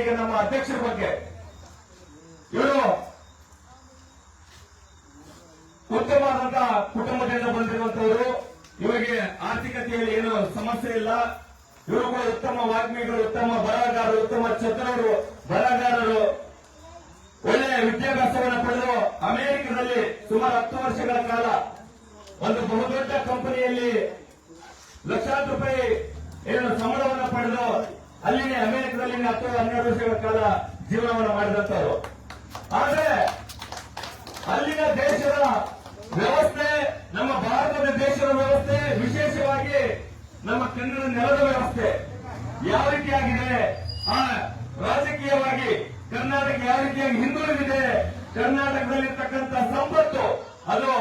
ಈಗ ನಮ್ಮ ಅಧ್ಯಕ್ಷರ ಬಗ್ಗೆ. ಇವರು ಉತ್ತಮವಾದಂತ ಕುಟುಂಬದಿಂದ ಬಂದಿರುವಂತವರು ಇವರಿಗೆ ಆರ್ಥಿಕತೆಯಲ್ಲಿ ಏನು ಸಮಸ್ಯೆ ಇಲ್ಲ. ಇವರು ಕೂಡ ಉತ್ತಮ ವಾಗ್ಮಿಗಳು, ಉತ್ತಮ ಬರಹಗಾರರು, ಉತ್ತಮ ಚತುರರು ಬರಹಗಾರರು. ಒಳ್ಳೆಯ ವಿದ್ಯಾಭ್ಯಾಸವನ್ನು ಪಡೆದು ಅಮೆರಿಕದಲ್ಲಿ ಸುಮಾರು ಹತ್ತು ವರ್ಷಗಳ ಕಾಲ ಒಂದು ಬಹುದೊಡ್ಡ ಕಂಪನಿಯಲ್ಲಿ ಲಕ್ಷಾಂತರ ರೂಪಾಯಿ ಏನು ಸಂಬಳವನ್ನು ಪಡೆದು ಅಲ್ಲಿನೇ ಅಮೆರಿಕದಲ್ಲಿ ಹತ್ತು, ಹನ್ನೆರಡು ವರ್ಷಗಳ ಕಾಲ ಜೀವನವನ್ನು ಮಾಡಿದಂತವರು ಆದ್ರೆ ಅಲ್ಲಿನ ದೇಶದ ವ್ಯವಸ್ಥೆ, ನಮ್ಮ ಭಾರತದ ದೇಶದ ವ್ಯವಸ್ಥೆ, ವಿಶೇಷವಾಗಿ ನಮ್ಮ ಕನ್ನಡ ನೆಲದ ವ್ಯವಸ್ಥೆ ಯಾವ ರೀತಿಯಾಗಿದೆ? ಆ, ರಾಜಕೀಯವಾಗಿ ಕರ್ನಾಟಕ ಯಾವ ರೀತಿಯಾಗಿ ಹಿಂದುಳಿದಿದೆ? ಕರ್ನಾಟಕದಲ್ಲಿರ್ತಕ್ಕಂಥ ಸಂಪತ್ತು, ಅದು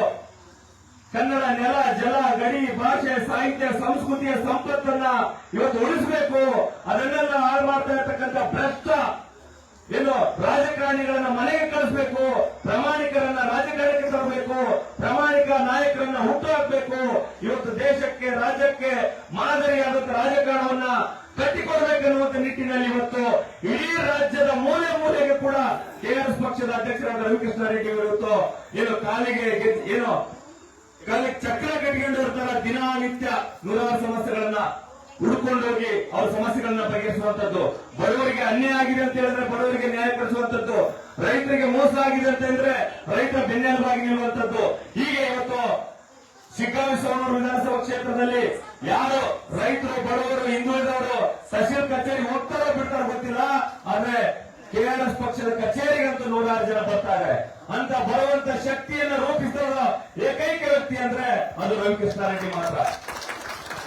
ಕನ್ನಡ ನೆಲ, ಜಲ ಗಡಿ ಭಾಷೆ, ಸಾಹಿತ್ಯ, ಸಂಸ್ಕೃತಿಯ ಸಂಪತ್ತನ್ನ ಇವತ್ತು ಉಳಿಸಬೇಕು. ಅದನ್ನೆಲ್ಲ ಹಾಳು ಮಾಡ್ತಾ ಇರ್ತಕ್ಕಂಥ ಭ್ರಷ್ಟ ಏನು ರಾಜಕಾರಣಿಗಳನ್ನ ಮನೆಗೆ ಕಳಿಸಬೇಕು. ಪ್ರಾಮಾಣಿಕರನ್ನ ರಾಜಕಾರಣಕ್ಕೆ ತರಬೇಕು. ಪ್ರಾಮಾಣಿಕ ನಾಯಕರನ್ನ ಹುಟ್ಟುಹಾಕಬೇಕು. ಇವತ್ತು ದೇಶಕ್ಕೆ, ರಾಜ್ಯಕ್ಕೆ ಮಾದರಿಯಾದಂತ ರಾಜಕಾರಣವನ್ನ ಕಟ್ಟಿಕೊಡ್ಬೇಕನ್ನುವಂತ ನಿಟ್ಟಿನಲ್ಲಿ ಇವತ್ತು ಇಡೀ ರಾಜ್ಯದ ಮೂಲೆ ಮೂಲೆಗೆ ಕೂಡ ಕೆಆರ್ಎಸ್ ಪಕ್ಷದ ಅಧ್ಯಕ್ಷರಾದ ರವಿಕೃಷ್ಣ ರೆಡ್ಡಿ ಇವತ್ತು ಏನು ಕಾಲಿಗೆ ಏನು ಕಾಲಿಗೆ ಚಕ್ರ ಕಟ್ಕೊಂಡು ಇರ್ತಾರ ದಿನಾನಿತ್ಯ ನೂರಾರು ಸಮಸ್ಯೆಗಳನ್ನ ಹುಡ್ಕೊಂಡೋಗಿ ಅವ್ರ ಸಮಸ್ಯೆಗಳನ್ನ ಬಗೆಹರಿಸುವಂತದ್ದು. ಬಡವರಿಗೆ ಅನ್ಯಾಯ ಆಗಿದೆ ಅಂತ ಹೇಳಿದ್ರೆ ಬಡವರಿಗೆ ನ್ಯಾಯ ಕೊಡಿಸುವಂತದ್ದು. ರೈತರಿಗೆ ಮೋಸ ಆಗಿದೆ ಅಂತ ಹೇಳಿದ್ರೆ ರೈತರ ಬೆನ್ನೆಲುಬಾಗಿ ನಿಲ್ಲುವಂತದ್ದು. ಹೀಗೆ ಇವತ್ತು ಸೋಮೂರು ವಿಧಾನಸಭಾ ಕ್ಷೇತ್ರದಲ್ಲಿ ಯಾರು ರೈತರು, ಬಡವರು ಹಿಂದುಳಿದವರು ತಹಶೀಲ್ ಕಚೇರಿ ಹೋಗ್ತಾರೋ ಬಿಡ್ತಾರೋ ಗೊತ್ತಿಲ್ಲ. ಆದ್ರೆ ಕೆಆರ್ಎಸ್ ಪಕ್ಷದ ಕಚೇರಿಗಂತೂ ನೂರಾರು ಜನ ಬರ್ತಾರೆ ಅಂತ ಬರುವಂತ ಶಕ್ತಿಯನ್ನು ರೂಪಿಸಿದ ಏಕೈಕ ವ್ಯಕ್ತಿ ಅಂದ್ರೆ ಅದು ರವಿಕೃಷ್ಣ ರೆಡ್ಡಿ ಮಾತ್ರ.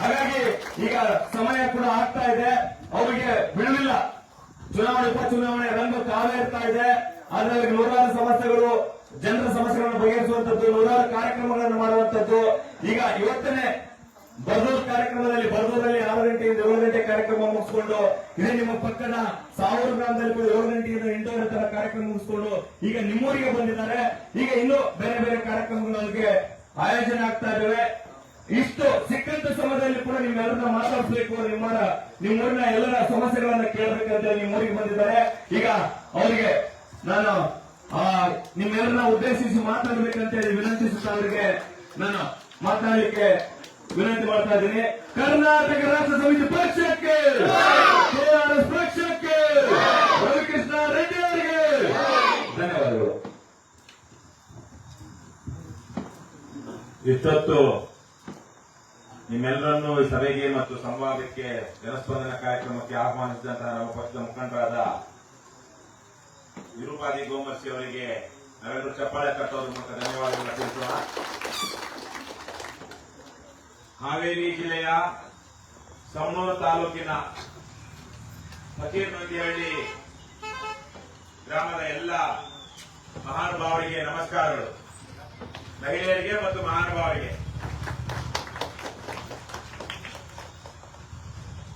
ಹಾಗಾಗಿ ಈಗ ಸಮಯ ಕೂಡ ಆಗ್ತಾ ಇದೆ. ಅವರಿಗೆ ಬಿಡುವಿಲ್ಲ ಚುನಾವಣೆ ಉಪಚುನಾವಣೆ ರಂಗ ಕಾಲ ಇರ್ತಾ ಇದೆ. ಅದರಲ್ಲಿ ನೂರಾರು ಸಮಸ್ಯೆಗಳು, ಜನರ ಸಮಸ್ಯೆಗಳನ್ನು ಬಗೆಹರಿಸುವಂತದ್ದು ನೂರಾರು ಕಾರ್ಯಕ್ರಮಗಳನ್ನು ಮಾಡುವಂತದ್ದು ಈಗ ಇವತ್ತನೇ ಬರ್ದೂರ್ ಕಾರ್ಯಕ್ರಮದಲ್ಲಿ ಬರ್ದೋದಲ್ಲಿ ಆರು ಗಂಟೆಯಿಂದ ಏಳು ಗಂಟೆ ಕಾರ್ಯಕ್ರಮ ಮುಗಿಸ್ಕೊಂಡು ಇದೇ ನಿಮ್ಮ ಪಕ್ಕದ ಸಾವಿರ ಗ್ರಾಮದಲ್ಲಿ ಕೂಡ ಏಳು ಗಂಟೆಯಿಂದ ಎಂಟೂವರೆ ತರ ಕಾರ್ಯಕ್ರಮ ಮುಗಿಸ್ಕೊಂಡು ಈಗ ನಿಮ್ಮೂರಿಗೆ ಬಂದಿದ್ದಾರೆ. ಈಗ ಇನ್ನೂ ಬೇರೆ ಬೇರೆ ಕಾರ್ಯಕ್ರಮಗಳಿಗೆ ಆಯೋಜನೆ ಆಗ್ತಾ ಇದ್ದಾವೆ. ಇಷ್ಟು ಸಿಕ್ಕಂತ ಸಮಯದಲ್ಲಿ ಕೂಡ ನಿಮ್ಮೆಲ್ಲರನ್ನ ಮಾತಾಡಿಸ್ಬೇಕು, ನಿಮ್ಮ ನಿಮ್ಮೂರಿನ ಎಲ್ಲರ ಸಮಸ್ಯೆಗಳನ್ನ ಕೇಳಬೇಕಂತ ನಿಮ್ಮೂರಿಗೆ ಬಂದಿದ್ದಾರೆ. ಈಗ ಅವರಿಗೆ ನಾನು ನಿಮ್ಮೆಲ್ಲರನ್ನ ಉದ್ದೇಶಿಸಿ ಮಾತಾಡಬೇಕಂತ ವಿನಂತಿಸುತ್ತಾ ಅವರಿಗೆ ನಾನು ಮಾತನಾಡಲಿಕ್ಕೆ ವಿನಂತಿ ಮಾಡ್ತಾ ಇದ್ದೀನಿ. ಕರ್ನಾಟಕ ರಾಷ್ಟ್ರ ಸಮಿತಿ ಪಕ್ಷಕ್ಕೆ. ಕೆಆರ್ಎಸ್ ಪಕ್ಷಕ್ಕೆ. ರವಿಕೃಷ್ಣ ರೆಡ್ಡಿ ಅವರಿಗೆ. ಧನ್ಯವಾದಗಳು. ಇಷ್ಟೊತ್ತು ನಿಮ್ಮೆಲ್ಲರನ್ನು ಈ ಸಭೆಗೆ ಮತ್ತು ಸಂವಾದಕ್ಕೆ ಜನಸ್ಪಂದನ ಕಾರ್ಯಕ್ರಮಕ್ಕೆ ಆಹ್ವಾನಿಸಿದಂತಹ ನಮ್ಮ ಪಕ್ಷದ ಮುಖಂಡರಾದ ವಿರೂಪಾದಿ ಗೋಮರ್ಸಿ ಅವರಿಗೆ ನಾವೆಲ್ಲರೂ ಚಪ್ಪಾಳೆ ಕಟ್ಟೋದ್ರ ಮೂಲಕ ಧನ್ಯವಾದಗಳನ್ನು ತಿಳಿಸೋಣ. ಹಾವೇರಿ ಜಿಲ್ಲೆಯ ಸವಣೂರು ತಾಲೂಕಿನ ಫಕೀರ್ನಂದಿಹಳ್ಳಿ ಗ್ರಾಮದ ಎಲ್ಲ ಮಹಾನುಭಾವರಿಗೆ ನಮಸ್ಕಾರಗಳು. ಮಹಿಳೆಯರಿಗೆ ಮತ್ತು ಮಹಾನುಭಾವರಿಗೆ.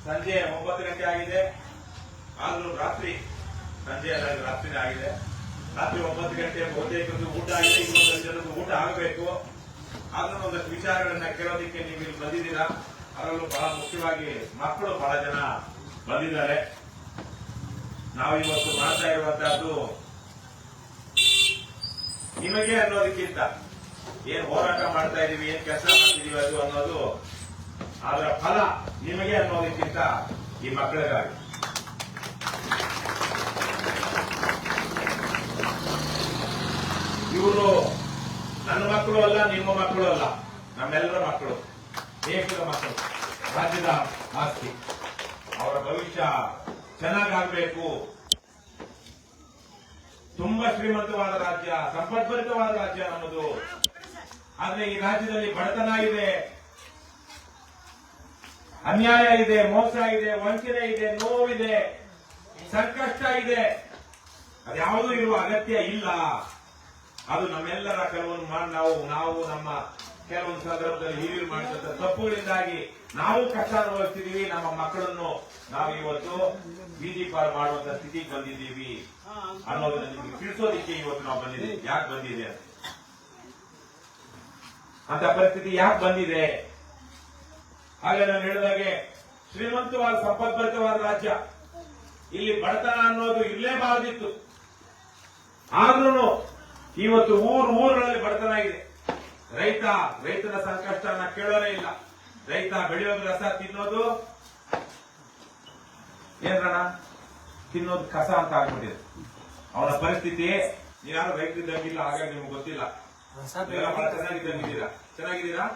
ಸಂಜೆ ಒಂಬತ್ತು ಗಂಟೆ ಆಗಿದೆ. ಆದರೂ ರಾತ್ರಿ, ಸಂಜೆ ಅಲ್ಲ, ರಾತ್ರಿನೇ ಆಗಿದೆ. ರಾತ್ರಿ ಒಂಬತ್ತು ಗಂಟೆ ಬಹುತೇಕ ಊಟ ಆಗಿದೆ. ಇನ್ನೊಂದು ಜನದ್ದು ಊಟ ಆಗಬೇಕು. ಆದ್ರೂ ಒಂದಷ್ಟು ವಿಚಾರಗಳನ್ನ ಕೇಳೋದಕ್ಕೆ ನೀವು ಇಲ್ಲಿ ಬಂದಿದ್ದೀರಾ? ಅದರಲ್ಲೂ ಬಹಳ ಮುಖ್ಯವಾಗಿ ಮಕ್ಕಳು ಬಹಳ ಜನ ಬಂದಿದ್ದಾರೆ. ನಾವು ಇವತ್ತು ಮಾಡ್ತಾ ಇರುವಂತಹದ್ದು ನಿಮಗೆ ಅನ್ನೋದಕ್ಕಿಂತ ಏನ್ ಹೋರಾಟ ಮಾಡ್ತಾ ಇದೀವಿ, ಏನ್ ಕೆಲಸ ಮಾಡ್ತಿದೀವಿ ಅದು ಅನ್ನೋದು ಅದರ ಫಲ ನಿಮಗೆ ಅನ್ನೋದಕ್ಕಿಂತ ಈ ಮಕ್ಕಳಿಗಾಗಿ. ಇವರು ನನ್ನ ಮಕ್ಕಳು ಅಲ್ಲ, ನಿಮ್ಮ ಮಕ್ಕಳು ಅಲ್ಲ. ನಮ್ಮೆಲ್ಲರ ಮಕ್ಕಳು, ದೇಶದ ಮಕ್ಕಳು, ರಾಜ್ಯದ ಆಸ್ತಿ. ಅವರ ಭವಿಷ್ಯ ಚೆನ್ನಾಗಾಗಬೇಕು. ತುಂಬಾ ಶ್ರೀಮಂತವಾದ ರಾಜ್ಯ, ಸಂಪದ್ಭರಿತವಾದ ರಾಜ್ಯ ನಮ್ಮದು ಆದ್ರೆ ಈ ರಾಜ್ಯದಲ್ಲಿ ಬಡತನ ಇದೆ, ಅನ್ಯಾಯ ಇದೆ, ಮೋಸ ಇದೆ, ವಂಚನೆ ಇದೆ, ನೋವಿದೆ, ಸಂಕಷ್ಟ ಇದೆ. ಅದ್ಯಾವುದೂ ಇರುವ ಅಗತ್ಯ ಇಲ್ಲ. ಅದು ನಮ್ಮೆಲ್ಲರ ಕೆಲವೊಂದು ಮಾಡಿ ನಾವು ನಾವು ನಮ್ಮ ಕೆಲವೊಂದು ಸಂದರ್ಭದಲ್ಲಿ ಹಿರಿಯರು ಮಾಡಿದಂತ ತಪ್ಪುಗಳಿಂದಾಗಿ ನಾವು ಕಷ್ಟ ಅನುಭವಿಸ್ತಿದೀವಿ ನಮ್ಮ ಮಕ್ಕಳನ್ನು ನಾವು ಇವತ್ತು ಬೀದಿ ಪಾರ್ ಮಾಡುವಂತ ಸ್ಥಿತಿಗೆ ಬಂದಿದ್ದೀವಿ ಅನ್ನೋದನ್ನ ನಿಮಗೆ ತಿಳಿಸೋದಿಕ್ಕೆ ಇವತ್ತು ನಾವು ಬಂದಿದ್ದೀವಿ. ಯಾಕೆ ಬಂದಿದೆ ಅಂತ. ಪರಿಸ್ಥಿತಿ ಯಾಕೆ ಬಂದಿದೆ? ಹಾಗೆ ನಾನು ಹೇಳಿದಾಗೆ ಶ್ರೀಮಂತವಾದ ಸಂಪದ್ಭರಿತವಾದ ರಾಜ್ಯ. ಇಲ್ಲಿ ಬಡತನ ಅನ್ನೋದು ಇರಲೇಬಾರದಿತ್ತು. ಆದ್ರೂ ಇವತ್ತು ಊರು ಊರುಗಳಲ್ಲಿ ಬಡತನ ಇದೆ ರೈತ ರೈತನ ಸಂಕಷ್ಟನ ಕೇಳೋರೇ ಇಲ್ಲ. ರೈತ ಬೆಳೆಯೋದು ರಸ ತಿನ್ನೋದು ಏನ್ರಣ ತಿನ್ನೋದು ಕಸ ಅಂತ ಆಗ್ಬಿಟ್ಟಿದೆ. ಅವನ ಪರಿಸ್ಥಿತಿ ನೀವ್ಯಾರು ರೈತರಿದ್ದಂಗಿಲ್ಲ ಹಾಗಾಗಿ ನಿಮ್ಗೆ ಗೊತ್ತಿಲ್ಲ. ಬಹಳ ಚೆನ್ನಾಗಿದ್ದಂಗಿದ್ದೀರಾ? ಚೆನ್ನಾಗಿದ್ದೀರಾ?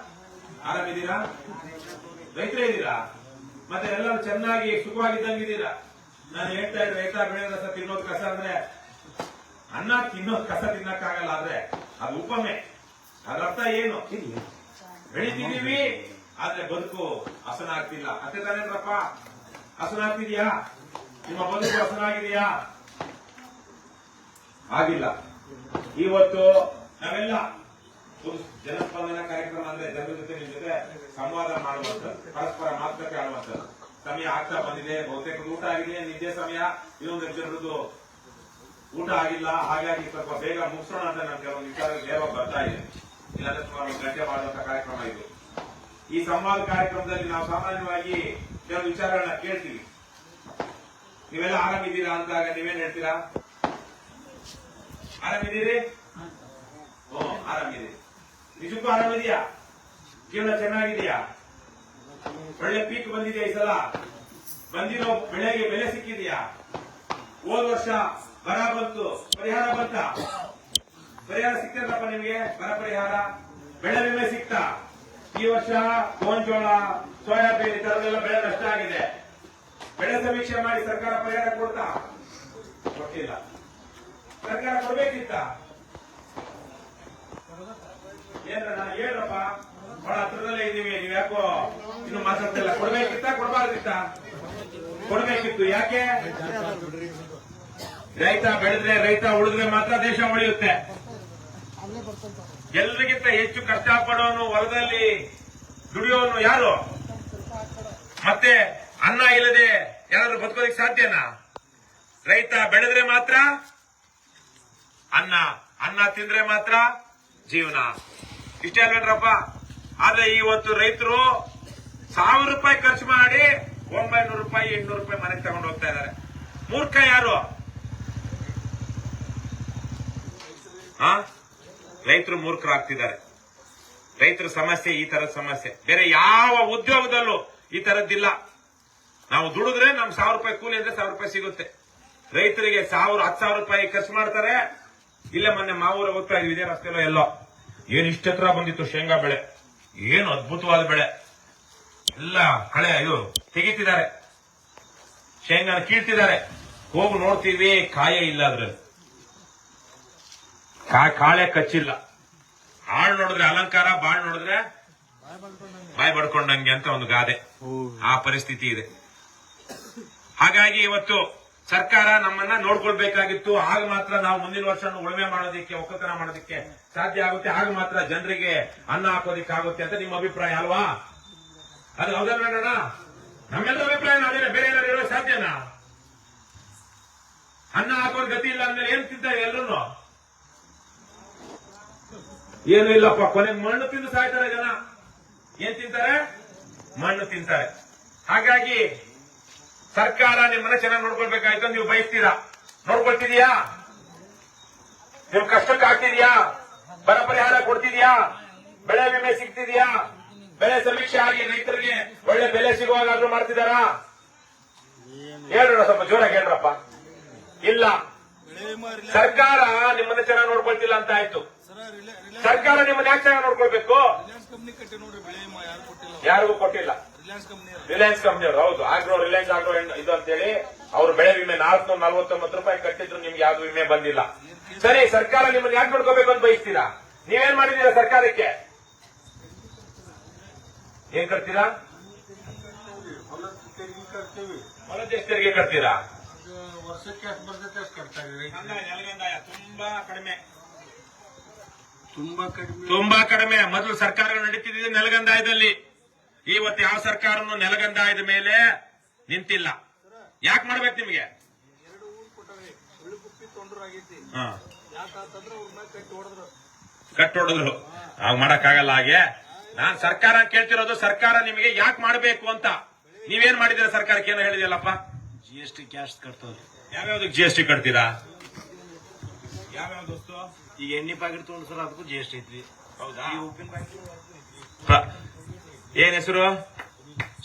ಆರಾಮಿದ್ದೀರಾ? ರೈತರೇ ಇದ್ದೀರಾ? ಮತ್ತೆ ಎಲ್ಲರೂ ಚೆನ್ನಾಗಿ ಸುಖವಾಗಿದ್ದಂಗಿದ್ದೀರಾ? ನಾನು ಹೇಳ್ತಾ ಇದ್ದೆ ರೈತ ಬೆಳೆಯೋ ರಸ ತಿನ್ನೋದು ಕಸ ಅಂದ್ರೆ ಅನ್ನ ತಿನ್ನೋ ಕಸ ತಿನ್ನಕ್ಕಾಗಲ್ಲ ಆದ್ರೆ ಅದು ಉಪಮೆ. ಅದರ್ಥ ಅರ್ಥ ಏನು ಬೆಳಿತಿದೀವಿ ಆದ್ರೆ ಬದುಕು ಹಸನಾಗ್ತಿಲ್ಲ ಅಷ್ಟೇ ಹಸನ ಹಸನಾಗ್ತಿದ್ಯಾ ನಿಮ್ಮ ಬದುಕು ಹಸನಾಗಿದೆಯಾ ಆಗಿಲ್ಲ. ಇವತ್ತು ನಾವೆಲ್ಲ ಜನಸ್ಪಂದನ ಕಾರ್ಯಕ್ರಮ ಅಂದ್ರೆ ಜನರ ಜೊತೆ ನಿಮ್ ಜೊತೆ ಸಂವಾದ ಮಾಡುವಂಥದ್ದು ಪರಸ್ಪರ ಮಾತುಕತೆ ಆಡುವಂಥದ್ದು. ಸಮಯ ಆಗ್ತಾ ಬಂದಿದೆ ಬಹುತೇಕ ಊಟ ಆಗಿದೆ ನಿದ್ದೆ ಸಮಯ. ಇನ್ನೊಂದು ಜನರದ್ದು ಊಟ ಆಗಿಲ್ಲ, ಹಾಗಾಗಿ ಸ್ವಲ್ಪ ಬೇಗ ಮುಗಿಸೋಣ ಅಂತ ನಾನು ಕೆಲವೊಂದು ವಿಚಾರ ನೇರ ಬರ್ತಾ ಇದೆ ಇಲ್ಲಾಂದ್ರೆ ಸುಮಾರು ಒಂದು ಕಾರ್ಯಕ್ರಮ ಇದು. ಈ ಸಂವಾದ ಕಾರ್ಯಕ್ರಮದಲ್ಲಿ ನಾವು ಸಾಮಾನ್ಯವಾಗಿ ಕೆಲವು ವಿಚಾರಗಳನ್ನ ಕೇಳ್ತೀವಿ. ನೀವೆಲ್ಲ ಆರಾಮಿದ್ದೀರಾ ಅಂತಾಗ ನೀವೇನ್ ಹೇಳ್ತೀರಾ? ಆರಾಮಿದ್ದೀರಿ? ಓ ಆರಾಮಿದೆ ನಿಜಕ್ಕೂ ಆರಾಮಿದೆಯಾ ಜೀವನ ಚೆನ್ನಾಗಿದೆಯಾ ಒಳ್ಳೆ ಪೀಕ್ ಬಂದಿದೆಯಾ ಈ ಸಲ? ಬಂದಿರೋ ಬೆಳೆಗೆ ಬೆಲೆ ಸಿಕ್ಕಿದೆಯಾ? ಹೋದ ವರ್ಷ ಬರ ಬಂತು. ಪರಿಹಾರ ಬಂತ? ಪರಿಹಾರ ಸಿಕ್ತದಪ್ಪ ನಿಮಗೆ? ಬರ ಪರಿಹಾರ? ಬೆಳೆ ವಿಮೆ ಸಿಕ್ತಾ? ಈ ವರ್ಷ ಗೋಂಜೋಳ ಸೋಯಾಬೀನ್ ಈ ತರದೆಲ್ಲ ಬೆಳೆ ನಷ್ಟ ಆಗಿದೆ. ಬೆಳೆ ಸಮೀಕ್ಷೆ ಮಾಡಿ ಸರ್ಕಾರ ಪರಿಹಾರ ಕೊಡ್ತಾ? ಕೊಟ್ಟಿಲ್ಲ. ಸರ್ಕಾರ ಕೊಡ್ಬೇಕಿತ್ತ? ಏನಣ್ಣ ಹೇಳ್ರಪ್ಪ. ಬಹಳ ಹತ್ರದಲ್ಲೇ ಇದೀವಿ ನೀವು ಯಾಕೋ ಇನ್ನು ಮಾತಾಡ್ತಿಲ್ಲ ಕೊಡ್ಬೇಕಿತ್ತ? ಕೊಡ್ಬಾರ್ದಿತ್ತ? ಕೊಡ್ಬೇಕಿತ್ತು. ಯಾಕೆ? ರೈತ ಬೆಳೆದ್ರೆ ರೈತ ಉಳಿದ್ರೆ ಮಾತ್ರ ದೇಶ ಉಳಿಯುತ್ತೆ. ಎಲ್ರಿಗಿಂತ ಹೆಚ್ಚು ಕಷ್ಟಪಡೋನು ಹೊಲದಲ್ಲಿ ದುಡಿಯೋನು ಯಾರು? ಮತ್ತೆ ಅನ್ನ ಇಲ್ಲದೆ ಯಾರಾದ್ರೂ ಬದುಕೋದಕ್ಕೆ ಸಾಧ್ಯನಾ? ರೈತ ಬೆಳೆದ್ರೆ ಮಾತ್ರ ಅನ್ನ ಅನ್ನ ತಿಂದ್ರೆ ಮಾತ್ರ ಜೀವನ. ಇಷ್ಟೇ ಅಲ್ವೇನ್ರಪ್ಪ ಆದ್ರೆ ಇವತ್ತು ರೈತರು ಸಾವಿರ ರೂಪಾಯಿ ಖರ್ಚು ಮಾಡಿ ಒಂಬೈನೂರು ರೂಪಾಯಿ, ಎಂಟ್ನೂರು ರೂಪಾಯಿ ಮನೆಗೆ ತಗೊಂಡು ಹೋಗ್ತಾ ಇದ್ದಾರೆ. ಮೂರ್ಖ ಯಾರು? ಆ? ರೈತರು ಮೂರ್ಖರಾಗ್ತಿದ್ದಾರೆ ರೈತರ ಸಮಸ್ಯೆ ಈ ತರದ ಸಮಸ್ಯೆ. ಬೇರೆ ಯಾವ ಉದ್ಯೋಗದಲ್ಲೂ ಈ ತರದ್ದಿಲ್ಲ. ನಾವು ದುಡಿದ್ರೆ ನಮ್ ಸಾವಿರ ರೂಪಾಯಿ ಕೂಲಿ ಅಂದ್ರೆ ಸಾವಿರ ರೂಪಾಯಿ ಸಿಗುತ್ತೆ. ರೈತರಿಗೆ ಸಾವಿರ, ಹತ್ತು ಸಾವಿರ ರೂಪಾಯಿ ಖರ್ಚು ಮಾಡ್ತಾರೆ. ಇಲ್ಲೇ ಮೊನ್ನೆ ಮಾವೂರ ಹೋಗ್ತಾ ಇದ್ವಿ, ಇದೇ ರಸ್ತೆಲೋ ಎಲ್ಲೋ. ಏನ್ ಇಷ್ಟತ್ರ ಬಂದಿತ್ತು ಶೇಂಗಾ ಬೆಳೆ. ಏನು ಅದ್ಭುತವಾದ ಬೆಳೆ. ಎಲ್ಲ ಕಳೆ ಇದು ತೆಗಿತಿದ್ದಾರೆ. ಶೇಂಗಾನ ಕೀಳ್ತಿದ್ದಾರೆ. ಹೋಗಿ ನೋಡ್ತೀವಿ, ಕಾಯೇ ಇಲ್ಲ ಅದ್ರಲ್ಲಿ. ಕಾಳೆ ಕಚ್ಚಿಲ್ಲ. ಆಳ್ ನೋಡಿದ್ರೆ ಅಲಂಕಾರ, ಬಾಳ್ ನೋಡಿದ್ರೆ ಬಾಯ್ ಬಡ್ಕೊಂಡಂಗೆ ಅಂತ ಒಂದು ಗಾದೆ. ಆ ಪರಿಸ್ಥಿತಿ ಇದೆ. ಹಾಗಾಗಿ ಇವತ್ತು ಸರ್ಕಾರ ನಮ್ಮನ್ನ ನೋಡ್ಕೊಳ್ಬೇಕಾಗಿತ್ತು. ಆಗ ಮಾತ್ರ ನಾವು ಮುಂದಿನ ವರ್ಷ ಉಳುಮೆ ಮಾಡೋದಕ್ಕೆ, ಒಕ್ಕತನ ಮಾಡೋದಿಕ್ಕೆ ಸಾಧ್ಯ ಆಗುತ್ತೆ. ಆಗ ಮಾತ್ರ ಜನರಿಗೆ ಅನ್ನ ಹಾಕೋದಿಕ್ಕೆ ಆಗುತ್ತೆ ಅಂತ ನಿಮ್ಮ ಅಭಿಪ್ರಾಯ ಅಲ್ವಾ? ಅದು ಹೌದಲ್ಲ ನೋಡೋಣ ನಮ್ಮೆಲ್ಲ ಅಭಿಪ್ರಾಯ ಅದೇನೆ ಬೇರೆ ಏನಾದ್ರು ಇರೋ ಸಾಧ್ಯನಾ? ಅನ್ನ ಹಾಕೋದ್ ಗತಿ ಇಲ್ಲ ಅಂದ್ರೆ ಏನ್ ತಿಂತಾರೆ ಎಲ್ಲರೂ? ಏನು ಇಲ್ಲಪ್ಪ ಕೊನೆಗೆ ಮಣ್ಣು ತಿಂದು ಸಾಯ್ತಾರೆ ಜನ. ಏನ್ ತಿಂತಾರೆ? ಮಣ್ಣು ತಿಂತಾರೆ. ಹಾಗಾಗಿ ಸರ್ಕಾರ ನಿಮ್ಮನ್ನ ಚೆನ್ನಾಗಿ ನೋಡ್ಕೊಳ್ಬೇಕಾಯ್ತು, ನೀವು ಬಯಸ್ತೀರಾ? ನೋಡ್ಕೊಳ್ತಿದ್ಯಾ? ನೀವು ಕಷ್ಟಕ್ಕೆ ಹಾಕ್ತಿದ್ಯಾ ಬರ ಪರಿಹಾರ ಕೊಡ್ತಿದ್ಯಾ? ಬೆಳೆ ವಿಮೆ ಸಿಗ್ತಿದ್ಯಾ? ಬೆಳೆ ಸಮೀಕ್ಷೆ ಆಗಿ ರೈತರಿಗೆ ಒಳ್ಳೆ ಬೆಲೆ ಸಿಗುವಾಗಾದ್ರೂ ಮಾಡ್ತಿದಾರಾ? ಹೇಳ್ರ ಸ್ವಲ್ಪ ಜೋರಾಗಿ ಹೇಳ್ರಪ್ಪ. ಇಲ್ಲ. ಸರ್ಕಾರ ನಿಮ್ಮನ್ನ ಚೆನ್ನಾಗಿ ನೋಡ್ಕೊಳ್ತಿಲ್ಲ ಅಂತ ಆಯ್ತು. ಸರ್ಕಾರ ನಿಮ್ಮನ್ನ ಯಾಕೆ ಚೆನ್ನಾಗಿ ನೋಡ್ಕೊಳ್ಬೇಕು. ರಿಲಯನ್ಸ್ ಕಂಪ್ನಿ ಕಟ್ಟಿ ನೋಡ್ರಿ ಬೆಳೆ ಯಾರು ಕೊಟ್ಟಿಲ್ಲ. ಯಾರಿಗೂ ಕೊಟ್ಟಿಲ್ಲ. ರಿಲಯನ್ಸ್ ಕಂಪ್ನಿ ರಿಲಯನ್ಸ್ ಕಂಪ್ನಿಯವರು ಹೌದು. ಆಗ್ರೋ ರಿಲಯನ್ಸ್ ಆಗ್ರೋ ಇದು ಅಂತೇಳಿ ಅವ್ರು ಬೆಳೆ ವಿಮೆ ನಾಲ್ಕುನೂರ ನಲ್ವತ್ತೊಂಬತ್ತು ರೂಪಾಯಿ ಕಟ್ಟಿದ್ರು ನಿಮ್ಗೆ ಯಾವ್ದು ವಿಮೆ ಬಂದಿಲ್ಲ. ಸರಿ ಸರ್ಕಾರ ನಿಮ್ಮನ್ನ ಯಾಕೆ ನೋಡ್ಕೋಬೇಕು ಅಂತ ಬಯಸ್ತೀರಾ? ನೀವೇನ್ ಮಾಡಿದೀರಾ ಸರ್ಕಾರಕ್ಕೆ? ಏನ್ ಕಟ್ತೀರಾ? ತೆರಿಗೆ ಕಟ್ತೀರಾ? ವರ್ಷಕ್ಕೆ ಎಷ್ಟು ಬರ್ತೈತೆ ಅಷ್ಟು ಕಟ್ತಾ ಇದೀವಿ ತುಂಬಾ ಕಡಿಮೆ. ತುಂಬಾ ಕಡಿಮೆ. ತುಂಬಾ ಕಡಿಮೆ. ಮೊದಲು ಸರ್ಕಾರಗಳು ನಡೀತಿದ್ದೆ ನೆಲಗಂದಾಯದಲ್ಲಿ. ಇವತ್ತು ಯಾವ ಸರ್ಕಾರನು ನೆಲಗಂದಾಯದ ಮೇಲೆ ನಿಂತಿಲ್ಲ. ಯಾಕೆ ಮಾಡ್ಬೇಕು ನಿಮಗೆ? ಎರಡು ಊರು ಕೊಟ್ಟವೆ ಸುಳ್ಳು ಕುಪ್ಪಿ ತೊಂದ್ರೆ ಆಗೈತಿ. ಹಾ. ಯಾಕಂತಂದ್ರೆ ಅವ್ರ ಮೇಲೆ ಕಟ್ಟಿ ಹೊಡೆದ್ರು. ಕಟ್ಟೊಡೆದ್ರು. ಹಾಗೆ ಮಾಡಕ್ಕಾಗಲ್ಲ ಹಾಗೆ? ನಾನ್ ಸರ್ಕಾರ ಕೇಳ್ತಿರೋದು ಸರ್ಕಾರ ನಿಮಗೆ ಯಾಕೆ ಮಾಡಬೇಕು ಅಂತ. ನೀವೇನ್ ಮಾಡಿದಿರ ಸರ್ಕಾರಕ್ಕೆ? ಏನೋ ಹೇಳಿದ್ಯಲ್ಲಪ್ಪ? ಜಿ ಎಸ್ ಟಿ ಕ್ಯಾಶ್ ಕಟ್ತವ್ರಿ. ಯಾವ್ಯಾವ್ದಕ್ಕೆ ಜಿ ಎಸ್ ಟಿ ಕಟ್ತೀರಾ? ಯಾವ್ಯಾವ ವಸ್ತು ಈಗ ಎಣ್ಣೆ ಪ್ಯಾಕೆಟ್ ತೊಗೊಂಡು ಸರ್ ಅದಕ್ಕೂ ಜಿ ಎಸ್ ಟಿ ಐತ್ರಿ. ಹೌದಾ? ಈ ಉಪ್ಪಿನ ಪ್ಯಾಕೆಟ್ ಏನ್ ಹೆಸರು?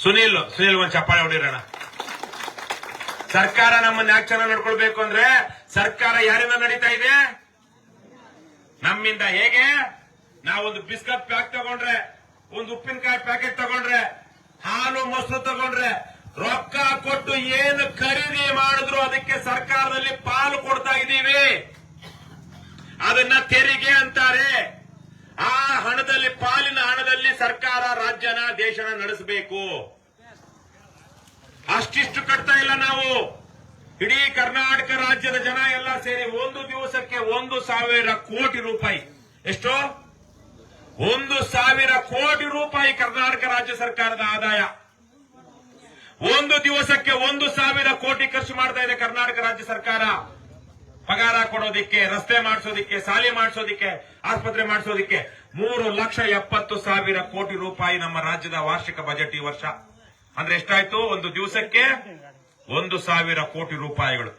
ಸುನೀಲ್. ಸುನೀಲ್ ಒಂದ್ ಚಪ್ಪಾಳೆ ಹೊಡಿರೋಣ ಸರ್ಕಾರ ನಮ್ಮನ್ನ ಯಾಕೆ ಚೆನ್ನಾಗಿ ನೋಡ್ಕೊಳ್ಬೇಕು ಅಂದ್ರೆ ಸರ್ಕಾರ ಯಾರಿಂದ ನಡೀತಾ ಇದೆ? ನಮ್ಮಿಂದ ಹೇಗೆ? ನಾವೊಂದು ಬಿಸ್ಕತ್ ಪ್ಯಾಕ್ ತಗೊಂಡ್ರೆ ಒಂದು ಉಪ್ಪಿನಕಾಯಿ ಪ್ಯಾಕೆಟ್ ತಗೊಂಡ್ರೆ ಹಾಲು ಮೊಸರು ತಗೊಂಡ್ರೆ ರೊಕ್ಕ ಕೊಟ್ಟು ಏನು ಖರೀದಿ ಮಾಡಿದ್ರು ಅದಕ್ಕೆ ಸರ್ಕಾರದಲ್ಲಿ ಪಾಲು ಕೊಡ್ತಾ ಇದ್ದೀವಿ ಅದನ್ನ ತೆರಿಗೆ ಅಂತಾರೆ. ಆ ಹಣದಲ್ಲಿ, ಪಾಲಿನ ಹಣದಲ್ಲಿ ಸರ್ಕಾರ ರಾಜ್ಯನ ದೇಶನ ನಡೆಸಬೇಕು. ಅಷ್ಟಿಷ್ಟು ಕಟ್ತಾ ಇಲ್ಲ ನಾವು. ಇಡೀ ಕರ್ನಾಟಕ ರಾಜ್ಯದ ಜನ ಎಲ್ಲ ಸೇರಿ ಒಂದು ದಿವಸಕ್ಕೆ ಒಂದು ಸಾವಿರ ಕೋಟಿ ರೂಪಾಯಿ. ಎಷ್ಟು? ಒಂದು ಸಾವಿರ ಕೋಟಿ ರೂಪಾಯಿ ಕರ್ನಾಟಕ ರಾಜ್ಯ ಸರ್ಕಾರದ ಆದಾಯ. ಒಂದು ದಿವಸಕ್ಕೆ ಒಂದು ಸಾವಿರ ಕೋಟಿ ಖರ್ಚು ಮಾಡ್ತಾ ಇದೆ ಕರ್ನಾಟಕ ರಾಜ್ಯ ಸರ್ಕಾರ. ಪಗಾರ ಕೊಡೋದಿಕ್ಕೆ, ರಸ್ತೆ ಮಾಡಿಸೋದಿಕ್ಕೆ, ಸಾಲಿ ಮಾಡಿಸೋದಿಕ್ಕೆ, ಆಸ್ಪತ್ರೆ ಮಾಡಿಸೋದಿಕ್ಕೆ ಮೂರು ಲಕ್ಷ ಎಪ್ಪತ್ತು ಸಾವಿರ ಕೋಟಿ ರೂಪಾಯಿ ನಮ್ಮ ರಾಜ್ಯದ ವಾರ್ಷಿಕ ಬಜೆಟ್ ಈ ವರ್ಷ. ಅಂದ್ರೆ ಎಷ್ಟಾಯ್ತು? ಒಂದು ದಿವಸಕ್ಕೆ ಒಂದು ಸಾವಿರ ಕೋಟಿ ರೂಪಾಯಿಗಳು.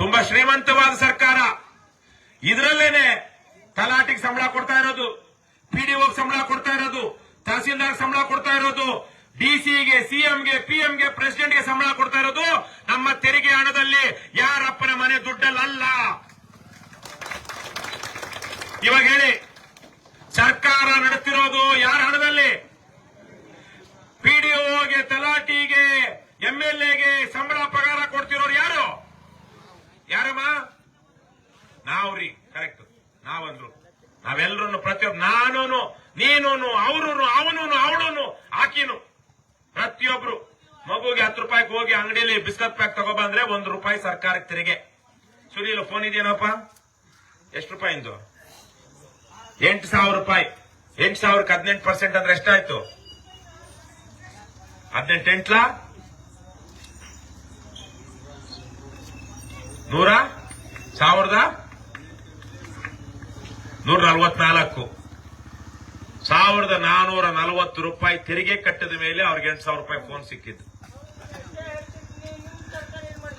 ತುಂಬಾ ಶ್ರೀಮಂತವಾದ ಸರ್ಕಾರ. ಇದರಲ್ಲೇನೆ ತಲಾಟಿಗೆ ಸಂಬಳ ಕೊಡ್ತಾ ಇರೋದು ಪಿಡಿಒ ಸಂಬಳ ಕೊಡ್ತಾ ಇರೋದು ತಹಸೀಲ್ದಾರ್ ಸಂಬಳ ಕೊಡ್ತಾ ಇರೋದು ಡಿಸಿಗೆ, ಸಿಎಂಗೆ, ಪಿಎಂಗೆ ಪ್ರೆಸಿಡೆಂಟ್ಗೆ ಸಂಬಳ ಕೊಡ್ತಾ ಇರೋದು ನಮ್ಮ ತೆರಿಗೆ ಹಣದಲ್ಲಿ. ಯಾರಪ್ಪನ ಮನೆ ದುಡ್ಡಲ್ಲ ಇವಾಗ ಹೇಳಿ, ಸರ್ಕಾರ ನಡೆಸ್ತಿರೋದು ಯಾರ ಹಣದಲ್ಲಿ? ಪಿಡಿಒಗೆ ತಲಾಟಿಗೆ ಎಂಎಲ್ಎಗೆ ಎಲ್ ಎಗೆ ಸಂಬಳ ಪಗಾರ ಕೊಡ್ತಿರೋರು ಯಾರು? ಯಾರಮ್ಮ? ನಾವ್ರಿ, ಕರೆಕ್ಟ್. ನಾವಂದ್ರು. ನಾವೆಲ್ಲರೂ ಪ್ರತಿಯೊಬ್ಬ ನಾನೂನು, ನೀನುನು ಅವನು ಅವನೂನು, ಅವಳೂನು, ಆಕಿನು. ಪ್ರತಿಯೊಬ್ರು ಮಗುಗೆ ಹತ್ತು ರೂಪಾಯಿಗೆ ಹೋಗಿ ಅಂಗಡಿಯಲ್ಲಿ ಬಿಸ್ಕತ್ ಪ್ಯಾಕ್ ತಗೋಬಂದ್ರೆ ಒಂದು ರೂಪಾಯಿ ಸರ್ಕಾರಕ್ಕೆ ತೆರಿಗೆ. ಸುನೀಲ್ ಫೋನ್ ಇದೆಯೇನಪ್ಪ ಎಷ್ಟು ರೂಪಾಯಿಂದು ಎಂಟು ಸಾವಿರ ರೂಪಾಯಿ. ಎಂಟು ಸಾವಿರಕ್ಕೆ ಹದಿನೆಂಟು ಪರ್ಸೆಂಟ್ ಅಂದ್ರೆ ಎಷ್ಟಾಯ್ತು? ಹದಿನೆಂಟು ಎಂಟ್ಲಾ? ನೂರ? ಸಾವಿರದ? ನೂರ ನಲವತ್ನಾಲ್ಕು. ಸಾವಿರದ ನಾನೂರ ನಲವತ್ತು ರೂಪಾಯಿ ತೆರಿಗೆ ಕಟ್ಟಿದ ಮೇಲೆ ಅವ್ರಿಗೆ ಎಂಟು ಸಾವಿರ ರೂಪಾಯಿ ಫೋನ್ ಸಿಕ್ಕಿದ್ದು.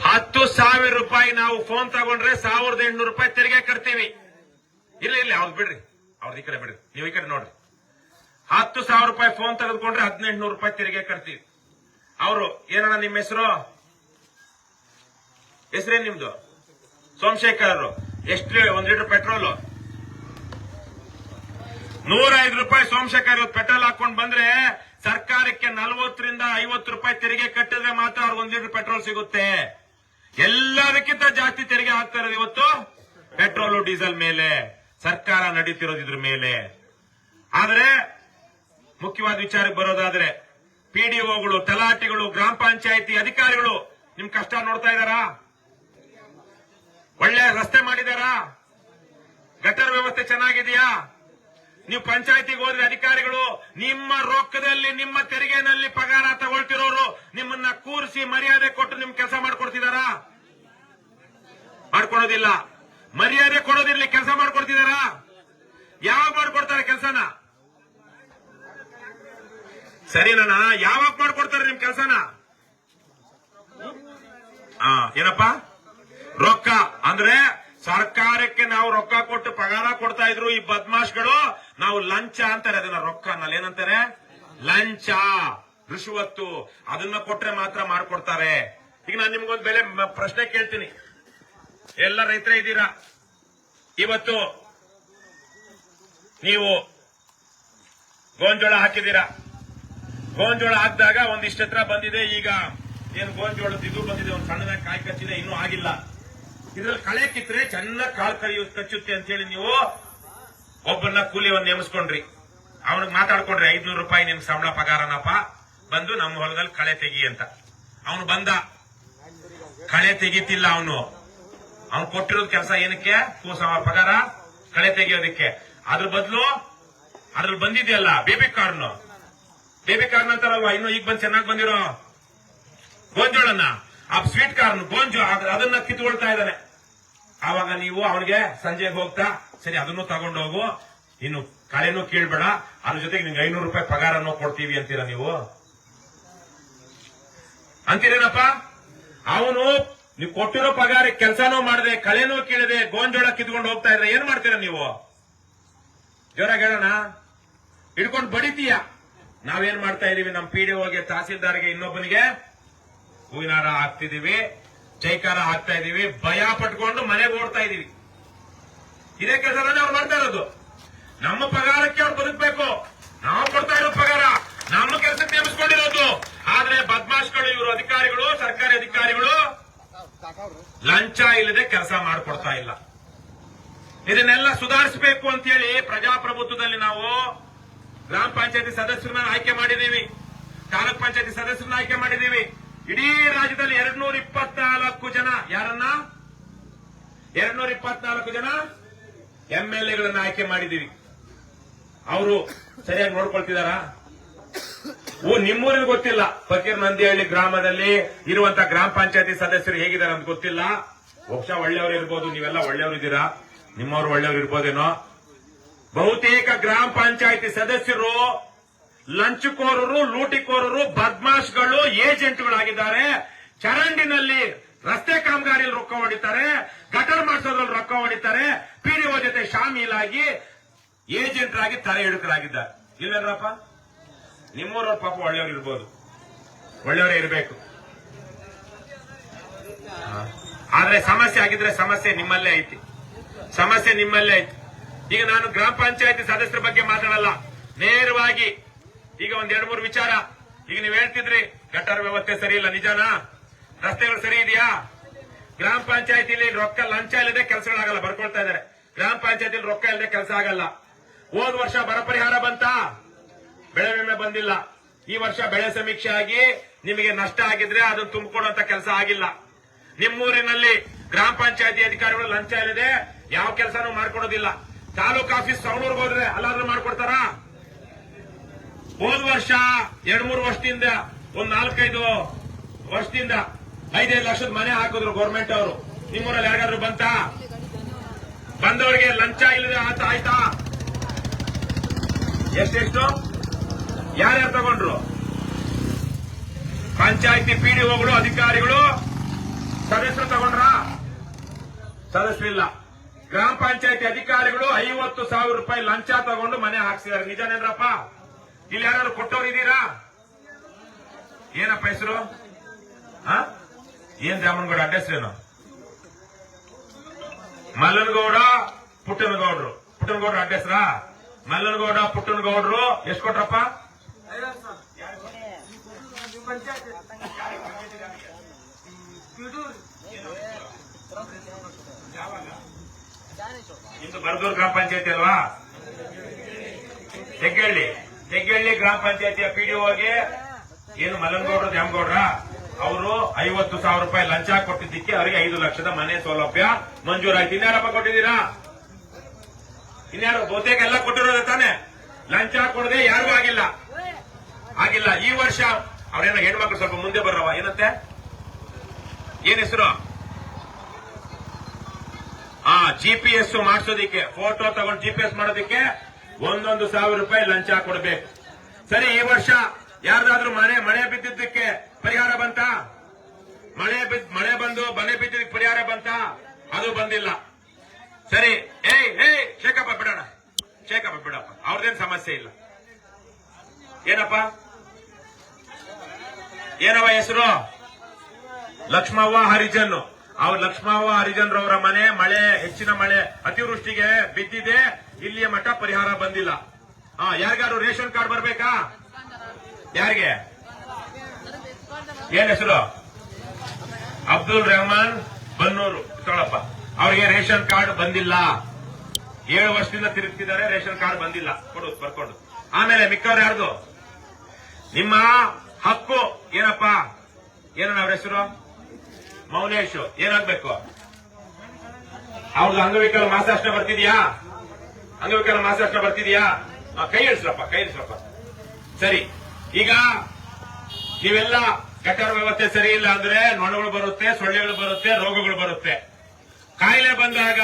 ಹತ್ತು ಸಾವಿರ ರೂಪಾಯಿ ನಾವು ಫೋನ್ ತಗೊಂಡ್ರೆ ಸಾವಿರದ ಎಂಟುನೂರು ರೂಪಾಯಿ ತೆರಿಗೆ ಕಟ್ತೀವಿ. ಇಲ್ಲ ಇಲ್ಲ ಅವ್ರು ಬಿಡ್ರಿ. ಅವ್ರದ್ದು ಈ ಕಡೆ ಬಿಡ್ರಿ. ನೀವು ಈ ಕಡೆ ನೋಡ್ರಿ. ಹತ್ತು ಸಾವಿರ ರೂಪಾಯಿ ಫೋನ್ ತೆಗೆದುಕೊಂಡ್ರೆ ಹದಿನೆಂಟುನೂರು ರೂಪಾಯಿ ತೆರಿಗೆ ಕಟ್ತೀವಿ. ಅವರು, ಏನಣ್ಣ ನಿಮ್ಮ ಹೆಸರು? ಹೆಸರೇನ್ ನಿಮ್ದು? ಸೋಮಶೇಖರ್ ಅವರು. ಎಷ್ಟು ಒಂದು ಲೀಟರ್ ಪೆಟ್ರೋಲ್ ನೂರ ಐದು ರೂಪಾಯಿ ಸೋಮಶೇಖರ್ ಪೆಟ್ರೋಲ್ ಹಾಕೊಂಡು ಬಂದ್ರೆ ಸರ್ಕಾರಕ್ಕೆ ನಲವತ್ತರಿಂದ ಐವತ್ತು ರೂಪಾಯಿ ತೆರಿಗೆ ಕಟ್ಟಿದ್ರೆ ಮಾತ್ರ ಅವ್ರಿಗೆ ಒಂದ್ ಲೀಟರ್ ಪೆಟ್ರೋಲ್ ಸಿಗುತ್ತೆ. ಎಲ್ಲದಕ್ಕಿಂತ ಜಾಸ್ತಿ ತೆರಿಗೆ ಹಾಕ್ತಾ ಇರೋದು ಇವತ್ತು ಪೆಟ್ರೋಲ್, ಡೀಸೆಲ್ ಮೇಲೆ. ಸರ್ಕಾರ ನಡೀತಿರೋದು ಇದ್ರ ಮೇಲೆ. ಆದ್ರೆ ಮುಖ್ಯವಾದ ವಿಚಾರಕ್ಕೆ ಬರೋದಾದ್ರೆ ಪಿಡಿಒಗಳು, ತಲಾಟಿಗಳು, ಗ್ರಾಮ ಪಂಚಾಯಿತಿ ಅಧಿಕಾರಿಗಳು ನಿಮ್ ಕಷ್ಟ ನೋಡ್ತಾ ಇದಾರಾ ಒಳ್ಳೆ ರಸ್ತೆ ಮಾಡಿದಾರಾ? ಗಟರ್ ವ್ಯವಸ್ಥೆ ಚೆನ್ನಾಗಿದೆಯಾ? ನೀವು ಪಂಚಾಯತಿಗೆ ಹೋದ್ರೆ ಅಧಿಕಾರಿಗಳು ನಿಮ್ಮ ರೊಕ್ಕದಲ್ಲಿ ನಿಮ್ಮ ತೆರಿಗೆನಲ್ಲಿ ಪಗಾರ ತಗೊಳ್ತಿರೋರು ನಿಮ್ಮನ್ನ ಕೂರಿಸಿ ಮರ್ಯಾದೆ ಕೊಟ್ಟು ನಿಮ್ ಕೆಲಸ ಮಾಡ್ಕೊಡ್ತಿದಾರಾ? ಮಾಡ್ಕೊಡೋದಿಲ್ಲ. ಮರ್ಯಾದೆ ಕೊಡೋದಿರ್ಲಿ ಕೆಲಸ ಮಾಡ್ಕೊಡ್ತಿದಾರಾ? ಯಾವಾಗ ಮಾಡ್ಕೊಡ್ತಾರೆ ಕೆಲಸನ? ಸರಿನಣ್ಣ ಯಾವಾಗ ಮಾಡ್ಕೊಡ್ತಾರೆ ನಿಮ್ ಕೆಲಸನ? ಏನಪ್ಪ? ರೊಕ್ಕ. ಅಂದ್ರೆ ಸರ್ಕಾರಕ್ಕೆ ನಾವು ರೊಕ್ಕ ಕೊಟ್ಟು ಪಗಾರ ಕೊಡ್ತಾ ಇದ್ರು ಈ ಬದ್ಮಾಶ್ಗಳು, ನಾವು ಲಂಚ ಅಂತಾರೆ ಅದನ್ನ ರೊಕ್ಕ ಅನ್ನಲ್ಲ, ಏನಂತಾರೆ? ಲಂಚ. ಋಷುವತ್ತು ಅದನ್ನ ಕೊಟ್ರೆ ಮಾತ್ರ ಮಾಡ್ಕೊಡ್ತಾರೆ. ಈಗ ನಾನು ನಿಮ್ಗೊಂದು ಬೆಲೆ ಪ್ರಶ್ನೆ ಕೇಳ್ತೀನಿ. ಎಲ್ಲ ರೈತರೇ ಇದ್ದೀರಾ? ಇವತ್ತು ನೀವು ಗೋಂಜೋಳ ಹಾಕಿದ್ದೀರಾ? ಗೋಂಜೋಳ ಹಾಕಿದಾಗ ಒಂದಿಷ್ಟತ್ರ ಬಂದಿದೆ, ಈಗ ಏನು ಗೋಂಜೋಳದ ಇದು ಬಂದಿದೆ, ಒಂದು ಸಣ್ಣದಾಗಿ ಕಾಯಿ ಕಚ್ಚಿದೆ, ಇನ್ನೂ ಆಗಿಲ್ಲ. ಇದ್ರಲ್ಲಿ ಕಳೆ ಕಿತ್ತರೆ ಚೆನ್ನಾಗಿ ಕಾಳು ಕರಿಯು, ಕಚ್ಚುತ್ತೆ ಅಂತ ಹೇಳಿ ನೀವು ಕೂಲಿ ಒಂದು ನೇಮಿಸ್ಕೊಂಡ್ರಿ. ಅವನಿಗೆ ಮಾತಾಡ್ಕೊಂಡ್ರಿ, ಐದ್ನೂರು ರೂಪಾಯಿ ನಿಮ್ ಸಂಬಳ ಪಗಾರನಪ್ಪ. ಬಂದು ನಮ್ಮ ಹೊಲದಲ್ಲಿ ಕಳೆ ತೆಗಿ ಅಂತ. ಅವನು ಬಂದ. ಕಳೆ ತೆಗಿತಿಲ್ಲ ಅವನು. ಅವನು ಕೊಟ್ಟಿರೋದ್ ಕೆಲಸ ಏನಕ್ಕೆ? ಪಗಾರ, ಕಳೆ ತೆಗಿಯೋದಕ್ಕೆ. ಅದ್ರ ಬದಲು ಅದ್ರಲ್ಲಿ ಬಂದಿದೆಯಲ್ಲ, ಬೇಬಿ ಕಾರ್ನ್. ಬೇಬಿ ಕಾರ್ನ್ ಅಂತಾರಲ್ವಾ? ಇನ್ನು ಈಗ ಬಂದು ಚೆನ್ನಾಗಿ ಬಂದಿರೋ ಗೋಂಜೋಳನ್ನ. ಆ ಸ್ವೀಟ್ ಕಾರ್ನ್, ಗೋಂಜೋ, ಅದ್- ಅದನ್ನ ಕಿತ್ಕೊಳ್ತಾ ಇದ್ದಾನೆ. ಆವಾಗ ನೀವು ಅವನಿಗೆ ಸಂಜೆಗೆ ಹೋಗ್ತಾ, ಸರಿ, ಅದನ್ನು ತಗೊಂಡು ಹೋಗು. ಇನ್ನು ಕಳೆನೂ ಕೀಳ್ಬೇಡ. ಅದ್ರ ಜೊತೆಗೆ ನಿಮ್ಗೆ ಐನೂರು ರೂಪಾಯಿ ಪಗಾರನೂ ಕೊಡ್ತೀವಿ ಅಂತೀರಾ ನೀವು? ಅಂತೀರೇನಪ್ಪ? ಅವನು ನೀವು ಕೊಟ್ಟಿರೋ ಪಗಾರ ಕೆಲಸನೂ ಮಾಡದೆ, ಕಳೆನೂ ಕೇಳಿದೆ, ಗೋಂಜೋಳ ಕಿತ್ಕೊಂಡು ಹೋಗ್ತಾ ಇದ್ರೆ ಏನ್ ಮಾಡ್ತೀರಾ ನೀವು? ಜೋರಾಗಿ ಹೇಳೋಣ. ಹಿಡ್ಕೊಂಡು ಬಡಿತೀಯ. ನಾವೇನ್ ಮಾಡ್ತಾ ಇದೀವಿ? ನಮ್ಮ ಪಿ ಡಿ ಒಗೆ ತಹಸೀಲ್ದಾರ್ಗೆ ಇನ್ನೊಬ್ಬನಿಗೆ ಹೂವಿನಾರ ಹಾಕ್ತಿದೀವಿ. ಜೈಕಾರ ಹಾಕ್ತಾ ಇದೀವಿ, ಭಯ ಪಟ್ಕೊಂಡು ಮನೆಗೆ ಓಡ್ತಾ ಇದೀವಿ. ಇದೇ ಕೆಲಸನೇ ಅವ್ರು ಮಾಡ್ತಾ ಇರೋದು. ನಮ್ಮ ಪಗಾರಕ್ಕೆ ಅವ್ರು ಬದುಕಬೇಕು. ನಾವು ಕೊಡ್ತಾ ಇರೋ ಪಗಾರ ನಮ್ಮ ಕೆಲಸಕ್ಕೆ ನೇಮಿಸ್ಕೊಂಡಿರೋದು. ಆದ್ರೆ ಬದ್ಮಾಶ್ಗಳು ಇವರು ಅಧಿಕಾರಿಗಳು, ಸರ್ಕಾರಿ ಅಧಿಕಾರಿಗಳು ಲಂಚ ಇಲ್ಲದೆ ಕೆಲಸ ಮಾಡಿಕೊಡ್ತಾ ಇಲ್ಲ. ಇದನ್ನೆಲ್ಲ ಸುಧಾರಿಸಬೇಕು ಅಂತ ಹೇಳಿ ಪ್ರಜಾಪ್ರಭುತ್ವದಲ್ಲಿ ನಾವು ಗ್ರಾಮ ಪಂಚಾಯತಿ ಸದಸ್ಯರನ್ನ ಆಯ್ಕೆ ಮಾಡಿದೀವಿ ತಾಲೂಕ್ ಪಂಚಾಯತಿ ಸದಸ್ಯರನ್ನ ಆಯ್ಕೆ ಮಾಡಿದೀವಿ ಇಡೀ ರಾಜ್ಯದಲ್ಲಿ ಎರಡ್ ನೂರ ಇಪ್ಪತ್ನಾಲ್ಕು ಜನ. ಯಾರನ್ನ? ಎರಡ್ ನೂರ ಇಪ್ಪತ್ನಾಲ್ಕು ಜನ ಎಂಎಲ್ಎಗಳನ್ನ ಎಲ್ ಎಗಳನ್ನ ಆಯ್ಕೆ ಮಾಡಿದೀವಿ ಅವರು ಸರಿಯಾಗಿ ನೋಡ್ಕೊಳ್ತಿದಾರ? ಓ, ನಿಮ್ಮೂರಿಗೆ ಗೊತ್ತಿಲ್ಲ. ಫಕೀರ್ ನಂದಿಹಳ್ಳಿ ಗ್ರಾಮದಲ್ಲಿ ಇರುವಂತ ಗ್ರಾಮ ಪಂಚಾಯತಿ ಸದಸ್ಯರು ಹೇಗಿದ್ದಾರೆ ಅಂತ ಗೊತ್ತಿಲ್ಲ. ಬಹುಶಃ ಒಳ್ಳೆಯವರು ಇರ್ಬೋದು. ನೀವೆಲ್ಲ ಒಳ್ಳೆಯವರು ಇದ್ದೀರಾ? ನಿಮ್ಮವರು ಒಳ್ಳೆಯವರು ಇರ್ಬೋದೇನೋ? ಬಹುತೇಕ ಗ್ರಾಮ ಪಂಚಾಯತಿ ಸದಸ್ಯರು ಲಂಚಕೋರರು, ಲೂಟಿಕೋರರು, ಬದ್ಮಾಶ್ಗಳು, ಏಜೆಂಟ್ಗಳಾಗಿದ್ದಾರೆ. ಚರಂಡಿನಲ್ಲಿ ರಸ್ತೆ ಕಾಮಗಾರಿಯಲ್ಲಿ ರೊಕ್ಕ ಹೊಡಿತಾರೆ, ಗಟರ್ ಮಾಡಿಸೋದ್ರಲ್ಲಿ ರೊಕ್ಕ ಹೊಡಿತಾರೆ ಪಿಡಿಒ ಜೊತೆ ಶಾಮೀಲಾಗಿ ಏಜೆಂಟರಾಗಿ ತಲೆ ಹಿಡುಕರಾಗಿದ್ದಾರೆ ಇಲ್ಲೇನ್ರಪ್ಪ ನಿಮ್ಮೂರವ್ರ ಪಾಪ ಒಳ್ಳೆಯವರು ಇರ್ಬೋದು. ಒಳ್ಳೆಯವರೇ ಇರಬೇಕು. ಆದ್ರೆ ಸಮಸ್ಯೆ ಆಗಿದ್ರೆ ಸಮಸ್ಯೆ ನಿಮ್ಮಲ್ಲೇ ಐತಿ. ಸಮಸ್ಯೆ ನಿಮ್ಮಲ್ಲೇ ಐತಿ. ಈಗ ನಾನು ಗ್ರಾಮ ಪಂಚಾಯತಿ ಸದಸ್ಯರ ಬಗ್ಗೆ ಮಾತಾಡಲ್ಲ. ನೇರವಾಗಿ ಈಗ ಒಂದ್ ಎರಡು ಮೂರು ವಿಚಾರ. ಈಗ ನೀವ್ ಹೇಳ್ತಿದ್ರಿ, ಗಟಾರ ವ್ಯವಸ್ಥೆ ಸರಿ ಇಲ್ಲ, ನಿಜಾನಾ? ರಸ್ತೆಗಳು ಸರಿ ಇದೆಯಾ? ಗ್ರಾಮ ಪಂಚಾಯತಿಲಿ ರೊಕ್ಕ ಲಂಚ ಇಲ್ಲದೆ ಕೆಲಸಗಳಾಗಲ್ಲ ಬರ್ಕೊಳ್ತಾ ಇದಾರೆ. ಗ್ರಾಮ ಪಂಚಾಯತಿಲಿ ರೊಕ್ಕ ಇಲ್ಲದೆ ಕೆಲಸ ಆಗಲ್ಲ. ಹೋದ್ ವರ್ಷ ಬರ ಪರಿಹಾರ ಬಂತಾ? ಬೆಳೆ ವಿಮೆ ಬಂದಿಲ್ಲ. ಈ ವರ್ಷ ಬೆಳೆ ಸಮೀಕ್ಷೆ ಆಗಿ ನಿಮಗೆ ನಷ್ಟ ಆಗಿದ್ರೆ ಅದನ್ನು ತುಂಬಿಕೊಡುವಂತ ಕೆಲಸ ಆಗಿಲ್ಲ. ನಿಮ್ಮೂರಿನಲ್ಲಿ ಗ್ರಾಮ ಪಂಚಾಯತಿ ಅಧಿಕಾರಿಗಳು ಲಂಚ ಇಲ್ಲದೆ ಯಾವ ಕೆಲಸನೂ ಮಾಡ್ಕೊಡೋದಿಲ್ಲ. ತಾಲೂಕ್ ಆಫೀಸ್ ಸವಣೂರ್ಗೆ ಹೋದ್ರೆ ಅಲ್ಲಾದ್ರೂ ಮಾಡ್ಕೊಡ್ತಾರ? ಹೋದ್ ವರ್ಷ ಎರಡ್ ಮೂರು ವರ್ಷದಿಂದ, ಒಂದ್ ನಾಲ್ಕೈದು ವರ್ಷದಿಂದ ಐದೈದು ಲಕ್ಷದ ಮನೆ ಹಾಕಿದ್ರು ಗೌರ್ಮೆಂಟ್ ಅವರು. ನಿಮ್ಮೂರಲ್ಲಿ ಯಾರಿಗಾದ್ರು ಬಂತಾ? ಬಂದವರಿಗೆ ಲಂಚ ಇಲ್ಲದೆ ಆತ ಆಯ್ತಾ? ಎಷ್ಟೆಷ್ಟು? ಯಾರ್ಯಾರು ತಗೊಂಡ್ರು? ಪಂಚಾಯತಿ ಪಿಡಿಒಗಳು ಅಧಿಕಾರಿಗಳು? ಸದಸ್ಯರು ತಗೊಂಡ್ರ? ಸದಸ್ಯರಿಲ್ಲ ಗ್ರಾಮ ಪಂಚಾಯತಿ ಅಧಿಕಾರಿಗಳು ಐವತ್ತು ಸಾವಿರ ರೂಪಾಯಿ ಲಂಚ ತಗೊಂಡು ಮನೆ ಹಾಕ್ಸಿದ್ದಾರೆ. ನಿಜನೇನ್ರಪ್ಪ ಇಲ್ಲಿ ಯಾರು ಕೊಟ್ಟವ್ರು ಇದ್ದೀರಾ ಏನಪ್ಪ ಹೆಸರು? ಏನ್ ರಾಮನಗೌಡ ಅಡ್ರೆಸ್ ಏನು? ಮಲ್ಲನಗೌಡ ಪುಟ್ಟನಗೌಡರು. ಪುಟ್ಟನಗೌಡ್ರ ಅಡ್ರೆಸ್ರಾ ಮಲ್ಲನಗೌಡ ಪುಟ್ಟನಗೌಡರು. ಎಷ್ಟು ಕೊಟ್ರಪ್ಪ? ಇದು ಬರ್ದೂರ್ ಗ್ರಾಮ ಪಂಚಾಯತಿ ಅಲ್ವಾ? ತೆಗ್ಗಳ್ಳಿ ತೆಗ್ಗಳ್ಳಿ ಗ್ರಾಮ ಪಂಚಾಯತಿಯ ಪಿಡಿಒಗೆ ಏನು ಮಲ್ಲನಗೌಡ್ರ ದ್ಯಾಮಗೌಡ್ರ? ಅವರು ಐವತ್ತು ಸಾವಿರ ರೂಪಾಯಿ ಲಂಚ ಕೊಟ್ಟಿದ್ದಕ್ಕೆ ಅವರಿಗೆ ಐದು ಲಕ್ಷದ ಮನೆ ಸೌಲಭ್ಯ ಮಂಜೂರಾಯ್ತು. ಇನ್ಯಾರಪ್ಪ ಕೊಟ್ಟಿದ್ದೀರಾ? ಇನ್ಯಾರು ಬಹುತೇಕ ಎಲ್ಲ ಕೊಟ್ಟಿರೋದು ತಾನೆ? ಲಂಚ ಕೊಡದೆ ಯಾರಿಗೂ ಆಗಿಲ್ಲ. ಆಗಿಲ್ಲ. ಈ ವರ್ಷ ಅವ್ರೇನ ಹೆಣ್ಮಕ್ಳು ಸ್ವಲ್ಪ ಮುಂದೆ ಬರ್ರವ ಏನಂತೆ? ಏನ್ ಹೆಸರು? ಆ ಜಿಪಿಎಸ್ ಮಾಡಿಸೋದಿಕ್ಕೆ ಫೋಟೋ ತಗೊಂಡು ಜಿಪಿಎಸ್ ಮಾಡೋದಿಕ್ಕೆ ಎಸ್ ಮಾಡೋದಕ್ಕೆ ಒಂದೊಂದು ಸಾವಿರ ರೂಪಾಯಿ ಲಂಚ ಕೊಡಬೇಕು. ಸರಿ, ಈ ವರ್ಷ ಯಾರ್ದಾದ್ರೂ ಮನೆ ಮಳೆ ಬಿದ್ದಿದ್ದಕ್ಕೆ ಪರಿಹಾರ ಬಂತ? ಮಳೆ ಬಿದ್ದ ಮಳೆ ಬಂದು ಮನೆ ಬಿದ್ದಿದ್ದಕ್ಕೆ ಪರಿಹಾರ ಬಂತ? ಅದು ಬಂದಿಲ್ಲ. ಸರಿ, ಏಯ್ ಏಯ್, ಶೇಖಪ್ಪ ಬಿಡೋಣ. ಶೇಖಪ್ಪ ಬಿಡಪ್ಪ ಅವ್ರದೇನ್ ಸಮಸ್ಯೆ ಇಲ್ಲ. ಏನಪ್ಪ? ಏನವ ಹೆಸರು? ಲಕ್ಷ್ಮವ್ವ ಹರಿಜನ್ ಅವ್ರ ಲಕ್ಷ್ಮವ್ವ ಹರಿಜನ್ ರವರ ಮನೆ, ಮಳೆ, ಹೆಚ್ಚಿನ ಮಳೆ, ಅತಿವೃಷ್ಟಿಗೆ ಬಿದ್ದಿದೆ. ಇಲ್ಲಿಯ ಮಠ ಪರಿಹಾರ ಬಂದಿಲ್ಲ. ಹಾ ಯಾರಿಗಾರು ರೇಷನ್ ಕಾರ್ಡ್ ಬರ್ಬೇಕಾ? ಯಾರಿಗೆ? ಏನ್ ಹೆಸರು? ಅಬ್ದುಲ್ ರೆಹಮಾನ್ ಬನ್ನೂರು ತೊಳಪ್ಪ ಅವ್ರಿಗೆ ರೇಷನ್ ಕಾರ್ಡ್ ಬಂದಿಲ್ಲ. ಏಳು ವರ್ಷದಿಂದ ತಿರುಗ್ತಿದ್ದಾರೆ, ರೇಷನ್ ಕಾರ್ಡ್ ಬಂದಿಲ್ಲ. ಕೊಡು, ಬರ್ಕೊಂಡು. ಆಮೇಲೆ ಮಿಕ್ಕವ್ರು ಯಾರ್ದು? ನಿಮ್ಮ ಹಕ್ಕು ಏನಪ್ಪ? ಏನಣ್ಣ ಅವ್ರ ಹೆಸರು? ಮೌನೇಶ್. ಏನಾಗ್ಬೇಕು? ಅವ್ರದ್ದು ಅಂಗವಿಕಲ ಅಷ್ಟೇ ಬರ್ತಿದ್ಯಾ? ಅಂಗವಿಕಲ ಮಾಸಾಷ್ಟ ಬರ್ತಿದ್ಯಾ? ಕೈ ಇಳಿಸ್ರಪ್ಪ ಕೈ ಇಳಿಸ್ರಪ್ಪ ಸರಿ, ಈಗ ನೀವೆಲ್ಲ ಗಟಾರ ವ್ಯವಸ್ಥೆ ಸರಿ ಇಲ್ಲ ಅಂದ್ರೆ ನೊಣಗಳು ಬರುತ್ತೆ, ಸೊಳ್ಳೆಗಳು ಬರುತ್ತೆ, ರೋಗಗಳು ಬರುತ್ತೆ. ಕಾಯಿಲೆ ಬಂದಾಗ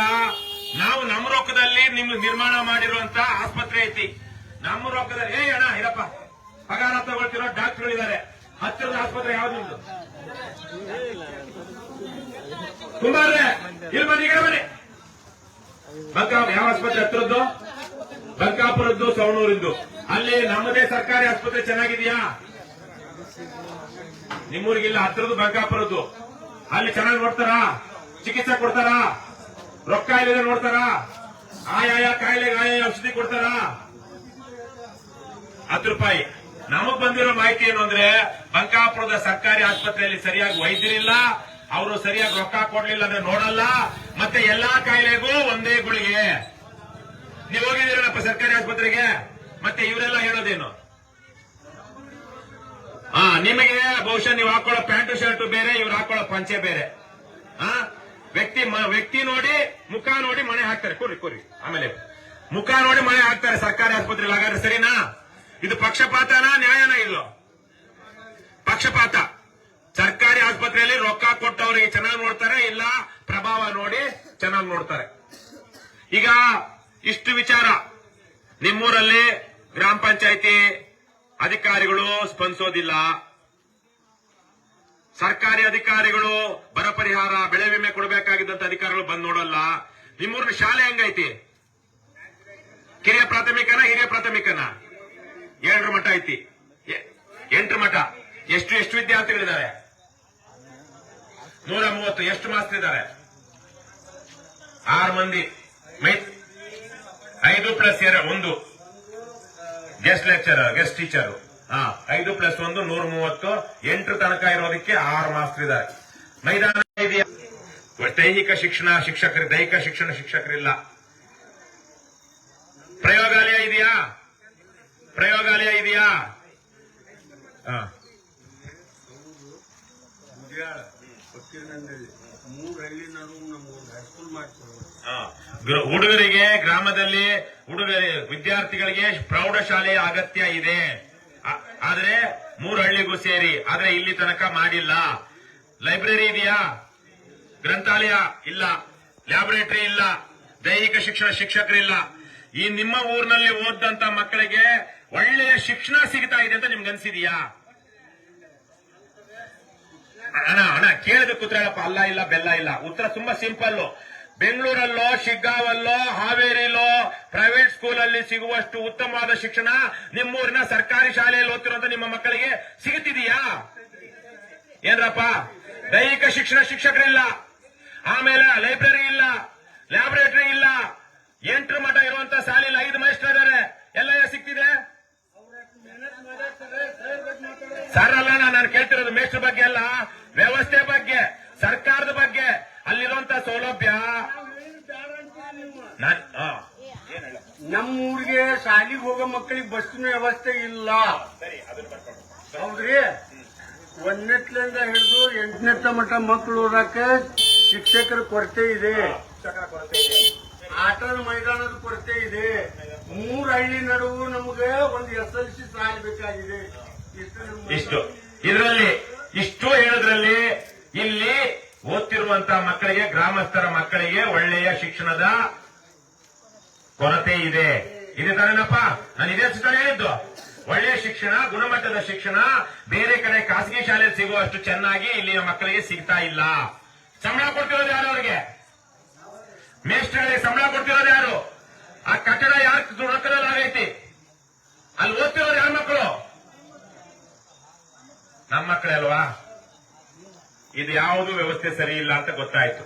ನಾವು ನಮ್ಮ ರೊಕ್ಕದಲ್ಲಿ ನಿಮ್ ನಿರ್ಮಾಣ ಮಾಡಿರುವಂತ ಆಸ್ಪತ್ರೆ ಐತಿ. ನಮ್ಮ ರೊಕ್ಕದಲ್ಲಿ ಏ, ಅಣ್ಣ, ಇರಪ್ಪ. ಪಗಾರ ತಗೊಳ್ತಿರೋ ಡಾಕ್ಟರ್ಗಳಿದ್ದಾರೆ ಹತ್ತಿರದ ಆಸ್ಪತ್ರೆ ಯಾವ್ದು ನಿಮ್ದು? ತುಂಬಾ ಇಲ್ಲಿ ಬನ್ನಿ ಬನ್ನಿ. ಬಂಕಾ ಯಾವ ಆಸ್ಪತ್ರೆ ಹತ್ರದ್ದು? ಬಂಕಾಪುರದ್ದು, ಸವಣೂರಿಂದು. ಅಲ್ಲಿ ನಮ್ಮದೇ ಸರ್ಕಾರಿ ಆಸ್ಪತ್ರೆ ಚೆನ್ನಾಗಿದೆಯಾ? ನಿಮ್ಮೂರಿಗಿಲ್ಲ, ಹತ್ರದ್ದು ಬಂಕಾಪುರದ್ದು. ಅಲ್ಲಿ ಚೆನ್ನಾಗಿ ನೋಡ್ತಾರಾ? ಚಿಕಿತ್ಸೆ ಕೊಡ್ತಾರಾ? ರೊಕ್ಕ ಇಲ್ಲದೆ ನೋಡ್ತಾರಾ? ಆಯಾಯ ಕಾಯಿಲೆಗೆ ಆಯಾಯ ಔಷಧಿ ಕೊಡ್ತಾರಾ? ಹತ್ತು ರೂಪಾಯಿ. ನಮಗ್ ಬಂದಿರೋ ಮಾಹಿತಿ ಏನು ಅಂದ್ರೆ, ಬಂಕಾಪುರದ ಸರ್ಕಾರಿ ಆಸ್ಪತ್ರೆಯಲ್ಲಿ ಸರಿಯಾಗಿ ವೈದ್ಯರಿಲ್ಲ, ಅವರು ಸರಿಯಾಗಿ ರೊಕ್ಕ ಕೊಡ್ಲಿಲ್ಲ ಅಂದ್ರೆ ನೋಡಲ್ಲ ಮತ್ತೆ ಎಲ್ಲಾ ಕಾಯಿಲೆಗೂ ಒಂದೇ ಗುಳಿಗೆ. ನೀವು ಹೋಗಿದ್ದೀರಲ್ಲಪ್ಪ ಸರ್ಕಾರಿ ಆಸ್ಪತ್ರೆಗೆ? ಮತ್ತೆ ಇವರೆಲ್ಲ ಹೇಳೋದೇನು? ಹಾ ನಿಮಗೆ ಬಹುಶಃ ನೀವು ಹಾಕೊಳ್ಳೋ ಪ್ಯಾಂಟು, ಶರ್ಟ್ ಬೇರೆ, ಇವ್ರು ಹಾಕೊಳ್ಳೋ ಪಂಚೆ ಬೇರೆ. ಹಾ ವ್ಯಕ್ತಿ ವ್ಯಕ್ತಿ ನೋಡಿ, ಮುಖ ನೋಡಿ ಮನೆ ಹಾಕ್ತಾರೆ. ಕೂರಿ ಕೂರಿ. ಆಮೇಲೆ ಮುಖ ನೋಡಿ ಮನೆ ಹಾಕ್ತಾರೆ ಸರ್ಕಾರಿ ಆಸ್ಪತ್ರೆಯಲ್ಲಿ ಹಾಗಾದ್ರೆ ಸರಿನಾ? ಇದು ಪಕ್ಷಪಾತನಾ, ನ್ಯಾಯನ ಇಲ್ಲ ಪಕ್ಷಪಾತ. ಸರ್ಕಾರಿ ಆಸ್ಪತ್ರೆಯಲ್ಲಿ ರೊಕ್ಕ ಕೊಟ್ಟವರಿಗೆ ಚೆನ್ನಾಗಿ ನೋಡ್ತಾರೆ, ಇಲ್ಲ ಪ್ರಭಾವ ನೋಡಿ ಚೆನ್ನಾಗಿ ನೋಡ್ತಾರೆ. ಈಗ ಇಷ್ಟು ವಿಚಾರ. ನಿಮ್ಮೂರಲ್ಲಿ ಗ್ರಾಮ ಪಂಚಾಯತಿ ಅಧಿಕಾರಿಗಳು ಸ್ಪಂದಿಸೋದಿಲ್ಲ. ಸರ್ಕಾರಿ ಅಧಿಕಾರಿಗಳು ಬರ ಪರಿಹಾರ, ಬೆಳೆ ವಿಮೆ ಕೊಡಬೇಕಾಗಿದ್ದಂತ ಅಧಿಕಾರಿಗಳು ಬಂದ್ ನೋಡಲ್ಲ. ನಿಮ್ಮೂರಿನ ಶಾಲೆ ಹೆಂಗೈತಿ? ಕಿರಿಯ ಪ್ರಾಥಮಿಕನ, ಹಿರಿಯ ಪ್ರಾಥಮಿಕನ? ಏಳರ ಮಠ ಐತಿ. ಎಂಟ್ರ ಎಂಟರ ಮಠ. ಎಷ್ಟು ಎಷ್ಟು ವಿದ್ಯಾರ್ಥಿಗಳಿದ್ದಾರೆ ನೂರ ಮೂವತ್ತು, ಎಷ್ಟು ಮಾಸ್ತಿದ್ದಾರೆ ಆರು ಮಂದಿ. ಐದು ಪ್ಲಸ್ ಒಂದು. ಗೆಸ್ಟ್ ಲೆಕ್ಚರ್ ಗೆಸ್ಟ್ ಟೀಚರ್ ಹಾ, ಐದು ಪ್ಲಸ್ ಒಂದು, ನೂರ ಮೂವತ್ತು. ಎಂಟು ತನಕ ಇರೋದಕ್ಕೆ ಆರು ಮಾಸ್ಟರ್ ಇದ್ದಾರೆ. ಮೈದಾನ ಇದೆಯಾ? ದೈಹಿಕ ಶಿಕ್ಷಣ ಶಿಕ್ಷಕರು, ದೈಹಿಕ ಶಿಕ್ಷಣ ಶಿಕ್ಷಕರಿಲ್ಲ. ಪ್ರಯೋಗಾಲಯ ಇದೆಯಾ? ಪ್ರಯೋಗಾಲಯ ಇದೆಯಾ? ಹಾ. ಹುಡುಗರಿಗೆ ಗ್ರಾಮದಲ್ಲಿ ಹುಡುಗರಿ ವಿದ್ಯಾರ್ಥಿಗಳಿಗೆ ಪ್ರೌಢಶಾಲೆಯ ಅಗತ್ಯ ಇದೆ. ಆದರೆ ಆದ್ರೆ ಮೂರು ಹಳ್ಳಿಗೂ ಸೇರಿ, ಆದ್ರೆ ಇಲ್ಲಿ ತನಕ ಮಾಡಿಲ್ಲ. ಲೈಬ್ರರಿ ಇದೆಯಾ? ಗ್ರಂಥಾಲಯ ಇಲ್ಲ. ಲ್ಯಾಬೊರೇಟರಿ ಇಲ್ಲ. ದೈಹಿಕ ಶಿಕ್ಷಣ ಶಿಕ್ಷಕರಿಲ್ಲ. ಈ ನಿಮ್ಮ ಊರಿನಲ್ಲಿ ಓದಂತ ಮಕ್ಕಳಿಗೆ ಒಳ್ಳೆಯ ಶಿಕ್ಷಣ ಸಿಗ್ತಾ ಇದೆ ಅಂತ ನಿಮ್ಗೆ ಅನ್ಸಿದೀಯಾ? ಅಣ್ಣ ಅಣ್ಣ ಕೇಳಬೇಕು ಉತ್ತರಪ್ಪ ಅಲ್ಲ ಇಲ್ಲ ಬೆಲ್ಲ ಇಲ್ಲ ಉತ್ತರ ತುಂಬಾ ಸಿಂಪಲ್ ಬೆಂಗಳೂರಲ್ಲೋ ಶಿಗ್ಗಾವಲ್ಲೋ ಹಾವೇರಿಲೋ ಪ್ರೈವೇಟ್ ಸ್ಕೂಲಲ್ಲಿ ಸಿಗುವಷ್ಟು ಉತ್ತಮವಾದ ಶಿಕ್ಷಣ ನಿಮ್ಮೂರಿನ ಸರ್ಕಾರಿ ಶಾಲೆಯಲ್ಲಿ ಓದ್ತಿರುವಂತ ನಿಮ್ಮ ಮಕ್ಕಳಿಗೆ ಸಿಗುತ್ತಿದೆಯಾ ಏನ್ರಪ್ಪ ದೈಹಿಕ ಶಿಕ್ಷಣ ಶಿಕ್ಷಕರಿಲ್ಲ ಆಮೇಲೆ ಲೈಬ್ರರಿ ಇಲ್ಲ ಲ್ಯಾಬೊರೇಟರಿ ಇಲ್ಲ ಎಂಟ್ರ ಮಠ ಇರುವಂತ ಶಾಲೆಯಲ್ಲಿ ಐದು ಮೈಸ್ಟರ್ ಇದಾರೆ ಎಲ್ಲ ಸಿಗ್ತಿದೆ ಸರ್ ಅಲ್ಲ ನಾನು ಕೇಳ್ತಿರೋದು ಮೇಸ್ಟ್ರ ಬಗ್ಗೆ ಅಲ್ಲ ವ್ಯವಸ್ಥೆ ಬಗ್ಗೆ ಸರ್ಕಾರದ ಬಗ್ಗೆ ಅಲ್ಲಿರುವಂತ ಸೌಲಭ್ಯ? ನಮ್ಮೂರಿಗೆ ಶಾಲೆಗೆ ನಮ್ಮ ಊರಿಗೆ ಶಾಲೆಗೆ ಹೋಗೋ ಮಕ್ಕಳಿಗೆ ಬಸ್ಸಿನ ವ್ಯವಸ್ಥೆ ಇಲ್ಲ. ಹೌದ್ರಿ? ಒಂದನೇತ್ಲಿಂದ ಹಿಡಿದು ಎಂಟನೇ ಮಟ್ಟ ಮಕ್ಕಳು ಓದಕ್ಕೆ ಶಿಕ್ಷಕರ ಕೊರತೆ ಇದೆ. ಆಟದ ಮೈದಾನದ ಕೊರತೆ ಇದೆ. ಮೂರ್ ಹಳ್ಳಿ ನಡುವು ನಮಗೆ ಒಂದು ಎಸ್ ಎಲ್ ಸಿ ಸಾಲ ಬೇಕಾಗಿದೆ. ಇಷ್ಟು. ಇದರಲ್ಲಿ ಇಷ್ಟು ಹೇಳೋದ್ರಲ್ಲಿ ಇಲ್ಲಿ ಓದ್ತಿರುವಂತಹ ಮಕ್ಕಳಿಗೆ, ಗ್ರಾಮಸ್ಥರ ಮಕ್ಕಳಿಗೆ ಒಳ್ಳೆಯ ಶಿಕ್ಷಣದ ಕೊರತೆ ಇದೆ. ಇದೆ ತಾನೇನಪ್ಪ? ನಾನು ಇದೇ ತಾನೇ ಹೇಳಿದ್ದು. ಒಳ್ಳೆಯ ಶಿಕ್ಷಣ, ಗುಣಮಟ್ಟದ ಶಿಕ್ಷಣ, ಬೇರೆ ಕಡೆ ಖಾಸಗಿ ಶಾಲೆಯಲ್ಲಿ ಸಿಗುವಷ್ಟು ಚೆನ್ನಾಗಿ ಇಲ್ಲಿಯ ಮಕ್ಕಳಿಗೆ ಸಿಗ್ತಾ ಇಲ್ಲ. ಸಂಬಳ ಕೊಡ್ತಿರೋದು ಯಾರು ಅವರಿಗೆ? ಮೇಸ್ಟ್ರಿಗೆ ಸಂಬಳ ಕೊಡ್ತಿರೋದು ಯಾರು? ಆ ಕಟ್ಟಡ ಯಾರು ಆಗೈತಿ ಅಲ್ಲಿ ಓದ್ತಿರೋದು ಯಾರ ಮಕ್ಕಳು? ನಮ್ಮ ಮಕ್ಕಳೇ ಅಲ್ವಾ? ಇದು ಯಾವುದು ವ್ಯವಸ್ಥೆ ಸರಿ ಇಲ್ಲ ಅಂತ ಗೊತ್ತಾಯ್ತು.